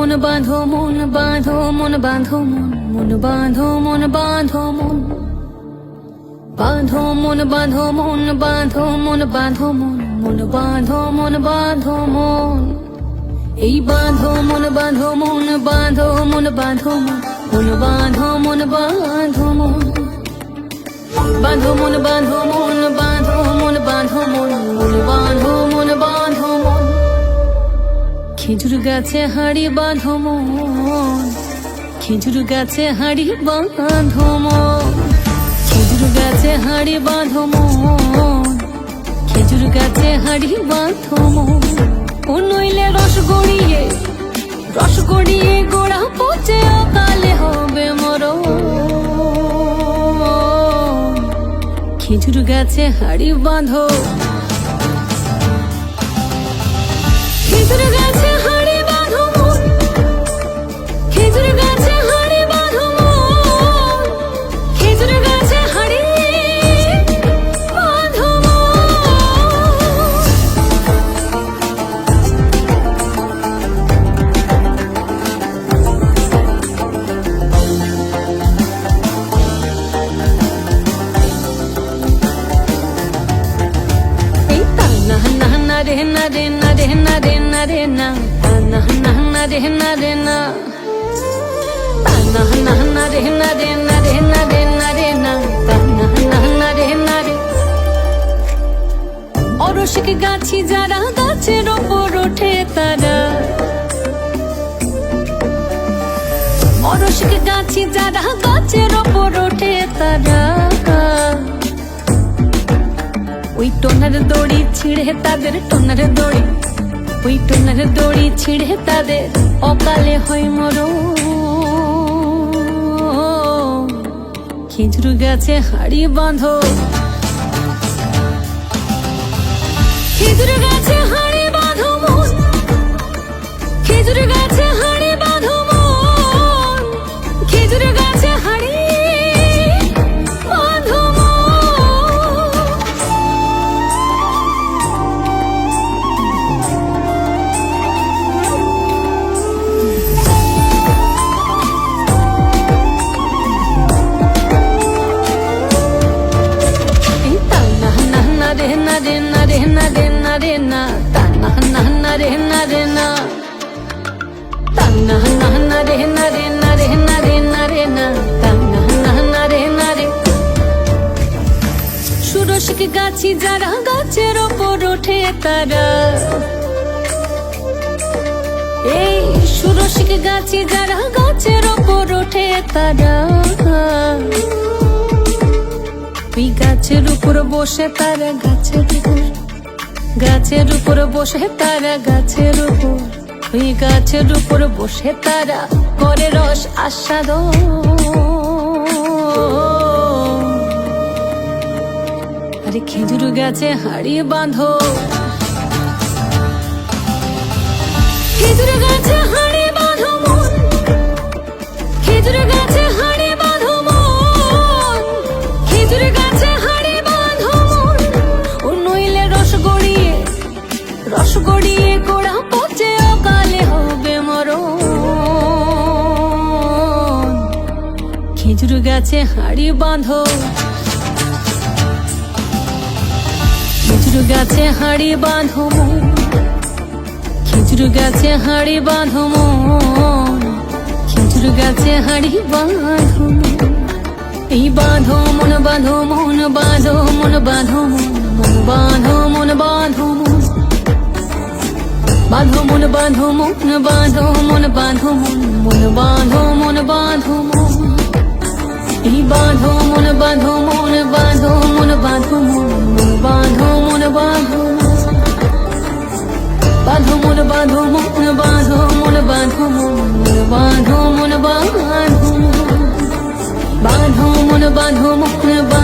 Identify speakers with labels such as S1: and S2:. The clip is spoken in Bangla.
S1: মন বাঁধো মন বাঁধো মন বাঁধো মন মন বাঁধো মন বাঁধো মন বাঁধো মন বাঁধো মন বাঁধো মন বাঁধো মন মন বাঁধো মন বাঁধো মন এই বাঁধো মন বাঁধো মন বাঁধো মন বাঁধো মন মন বাঁধো মন বাঁধো মন বাঁধো মন বাঁধো মন বাঁধো মন বাঁধো মন মন বাঁধো মন বাঁধো মন খেজুর গাছে হাড়ি বাঁধো মন। খেজুর গাছে হাড়ি বাঁধো মন। খেজুর গাছে হাড়ি বাঁধো মন। খেজুর গাছে হাড়ি বাঁধো মন। ও নইলে রস গড়িয়ে রস গড়িয়ে গোড়া পচে অকালে হবে মরণ। খেজুর গাছে হাড়ি বাঁধো না রে না রে না রে না রে না না তা না না না রে না রে অরসিক গাছি যারা গাছের ওপর ওঠে তারা অরসিক গাছি যারা গাছের ওপর ওঠে তারা ওই টোনার দড়ি ছিঁড়ে তাদের টোনার দড়ি। ওই টোনার দড়ি ছিঁড়ে তাদের অকালে হয় মর। খেজুর গাছে হাড়ি বাঁধো রে না রে না রে না রে না তা না না না রে না রে না তা না না না রে না রে না রে না রে না রে না তা না না না রে না রে সুরসিক গাছি যারা গাছের ওপর ওঠে তারা। এই সুরসিক গাছি যারা গাছের ওপর ওঠে তারা। ওই গাছের উপর বসে তারা গাছের উপর গাছের উপর বসে তারা গাছের উপর, ওই গাছের উপর বসে তারা করে রস আস্বাদ আরে খেজুর গাছে হাড়িয়ে বাঁধো। খেজুর গাছে হাড়ি গাছে হাড়ি বাঁধো খেজুর গাছে হাড়ি বাঁধো মন খেজুর গাছে হাড়ি বাঁধো মন খেজুর গাছে হাড়ি বাঁধো এই বাঁধো মন বাঁধো মন বাঁধো মন বাঁধো মন মন বাঁধো মন বাঁধো মন বাঁধো মন বাঁধো মন বাঁধো মন বাঁধো মন মন বাঁধো মন বাঁধো বাঁধো মন বাঁধো মন বাঁধো মন বাঁধো মন বাঁধো মন বাঁধো মন বাঁধো মন বাঁধো মন বাঁধো